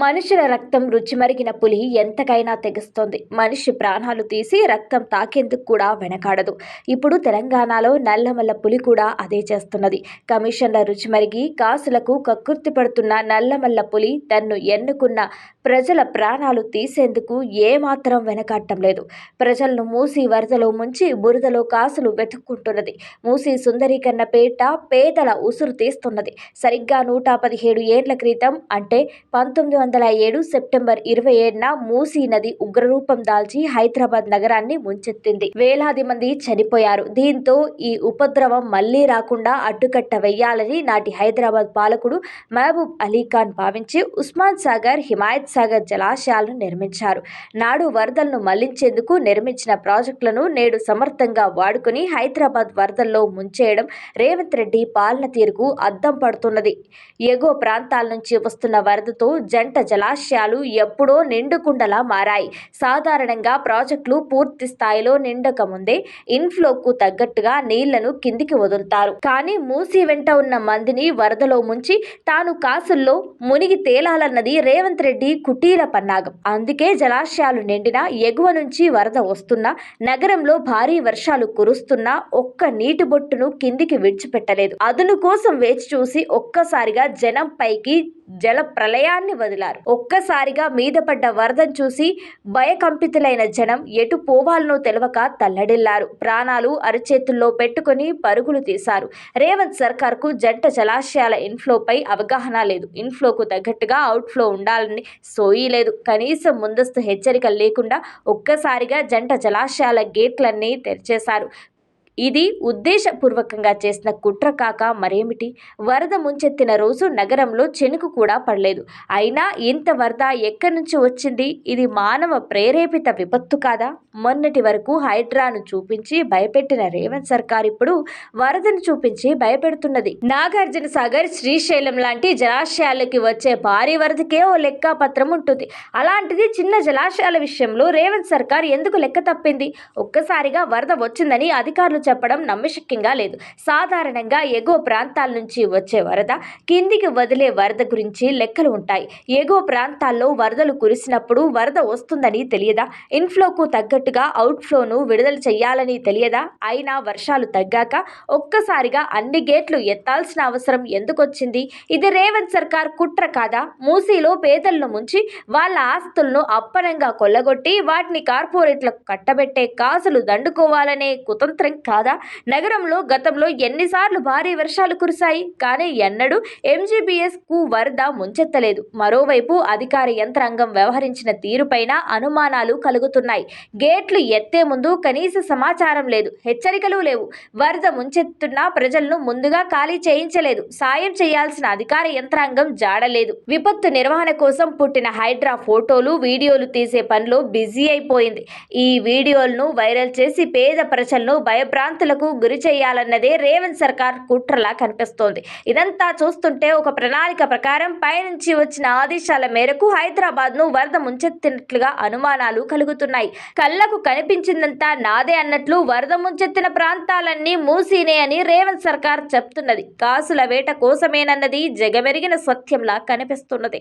మనుషుల రక్తం రుచిమరిగిన పులి ఎంతకైనా తెగిస్తోంది. మనిషి ప్రాణాలు తీసి రక్తం తాకేందుకు కూడా వెనకాడదు. ఇప్పుడు తెలంగాణలో నల్లమల్ల పులి కూడా అదే చేస్తున్నది. కమిషన్ల రుచిమరిగి కాసులకు కక్కుర్తి పడుతున్న నల్లమల్ల పులి తన్ను ఎన్నుకున్న ప్రజల ప్రాణాలు తీసేందుకు ఏమాత్రం వెనకాడటం లేదు. ప్రజలను మూసి వరదలో ముంచి బురదలో కాసులు వెతుక్కుంటున్నది. మూసి సుందరీకరణ పేట పేదల ఉసురు తీస్తున్నది. సరిగ్గా నూట పదిహేడు ఏండ్ల క్రితం అంటే పంతొమ్మిది వందల ఏడు సెప్టెంబర్ ఇరవై ఏడున మూసీ నది ఉగ్రరూపం దాల్చి హైదరాబాద్ నగరాన్ని ముంచెత్తింది. వేలాది మంది చనిపోయారు. దీంతో ఈ ఉపద్రవం మళ్ళీ రాకుండా అడ్డుకట్ట వెయ్యాలని నాటి హైదరాబాద్ పాలకుడు మహబూబ్ అలీ ఖాన్ భావించి ఉస్మాన్ సాగర్ హిమాయత్ సాగర్ జలాశయాలను నిర్మించారు. నాడు వరదలను మళ్ళించేందుకు నిర్మించిన ప్రాజెక్టులను నేడు సమర్థంగా వాడుకుని హైదరాబాద్ వరదల్లో ముంచేయడం రేవంత్ రెడ్డి పాలన తీరుకు అద్దం పడుతున్నది. ఎగువ ప్రాంతాల నుంచి వస్తున్న వరదతో జంట జలాశయాలు ఎప్పుడో నిండుకుండలా మారాయి. సాధారణంగా ప్రాజెక్టులు పూర్తి స్థాయిలో నిండక ముందే ఇన్ఫ్లోకు తగ్గట్టుగా నీళ్ళను కిందికి వదులుతారు. కానీ మూసి వెంట ఉన్న మందిని వరదలో ముంచి తాను కాసుల్లో మునిగి తేలాలన్నది రేవంత్ రెడ్డి కుటీర పన్నాగం. అందుకే జలాశయాలు నిండినా ఎగువ నుంచి వరద వస్తున్నా నగరంలో భారీ వర్షాలు కురుస్తున్నా ఒక్క నీటి బొట్టును కిందికి విడిచిపెట్టలేదు. అదును కోసం వేచి చూసి ఒక్కసారిగా జనం పైకి జల ప్రళయాన్ని వదిలారు. ఒక్కసారిగా మీద పడ్డ వరదను చూసి భయకంపితులైన జనం ఎటు పోవాలనో తెలవక తల్లడిల్లారు. ప్రాణాలు అరచేతుల్లో పెట్టుకుని పరుగులు తీశారు. రేవంత్ సర్కార్కు జంట జలాశయాల ఇన్ఫ్లోపై అవగాహన లేదు. ఇన్ఫ్లోకు తగ్గట్టుగా అవుట్ఫ్లో ఉండాలని సోయి లేదు. కనీసం ముందస్తు హెచ్చరికలు లేకుండా ఒక్కసారిగా జంట జలాశయాల గేట్లన్నీ తెరిచేశారు. ఇది ఉద్దేశపూర్వకంగా చేసిన కుట్ర కాక మరేమిటి? వరద ముంచెత్తిన రోజు నగరంలో చెనుకు కూడా పడలేదు. అయినా ఇంత వరద ఎక్కడి నుంచి వచ్చింది? ఇది మానవ ప్రేరేపిత విపత్తు కాదా? మొన్నటి వరకు హైడ్రాను చూపించి భయపెట్టిన రేవంత్ సర్కార్ ఇప్పుడు వరదను చూపించి భయపెడుతున్నది. నాగార్జున సాగర్ శ్రీశైలం లాంటి జలాశయాలకి వచ్చే భారీ వరదకే ఓ లెక్క పత్రం ఉంటుంది. అలాంటిది చిన్న జలాశయాల విషయంలో రేవంత్ సర్కార్ ఎందుకు లెక్క తప్పింది? ఒక్కసారిగా వరద వచ్చిందని అధికారులు చెప్పడం నమ్మశక్యంగా లేదు. సాధారణంగా ఎగువ ప్రాంతాల నుంచి వచ్చే వరద కిందికి వదిలే వరద గురించి లెక్కలు ఉంటాయి. ఎగువ ప్రాంతాల్లో వరదలు కురిసినప్పుడు వరద వస్తుందని తెలియదా? ఇన్ఫ్లోకు తగ్గట్టుగా అవుట్ఫ్లోను విడుదల చేయాలని తెలియదా? అయినా వర్షాలు తగ్గాక ఒక్కసారిగా అన్ని గేట్లు ఎత్తాల్సిన అవసరం ఎందుకొచ్చింది? ఇది రేవంత్ సర్కార్ కుట్ర కాదా? మూసీలో పేదలను ముంచి వాళ్ళ ఆస్తులను అప్పనంగా కొల్లగొట్టి వాటిని కార్పొరేట్లకు కట్టబెట్టే కాసులు దండుకోవాలనే కుతంత్రం కాదా? నగరంలో గతంలో ఎన్నిసార్లు భారీ వర్షాలు కురిశాయి. కానీ ఎన్నడూ ఎంజీబీఎస్కు వరద ముంచెత్తలేదు. మరోవైపు అధికార యంత్రాంగం వ్యవహరించిన తీరుపైన అనుమానాలు కలుగుతున్నాయి. గేట్లు ఎత్తే ముందు కనీస సమాచారం లేదు. హెచ్చరికలు లేవు. వరద ముంచెత్తున్న ప్రజలను ముందుగా ఖాళీ చేయించలేదు. సాయం చేయాల్సిన అధికార యంత్రాంగం జాడలేదు. విపత్తు నిర్వహణ కోసం పుట్టిన హైడ్రా ఫోటోలు వీడియోలు తీసే పనిలో బిజీ అయిపోయింది. ఈ వీడియోలను వైరల్ చేసి పేద ప్రజలను ప్రాంతాలకు గురి చేయాలన్నదే రేవంత్ సర్కార్ కుట్రలా కనిపిస్తోంది. ఇదంతా చూస్తుంటే ఒక ప్రణాళిక ప్రకారం పైనుంచి వచ్చిన ఆదేశాల మేరకు హైదరాబాద్ను వరద ముంచెత్తినట్లుగా అనుమానాలు కలుగుతున్నాయి. కళ్ళకు కనిపించిందంతా నాదే అన్నట్లు వరద ముంచెత్తిన ప్రాంతాలన్నీ మూసీనే అని రేవంత్ సర్కార్ చెప్తున్నది. కాసుల వేట కోసమేనన్నది జగమెరిగిన సత్యంలా కనిపిస్తున్నది.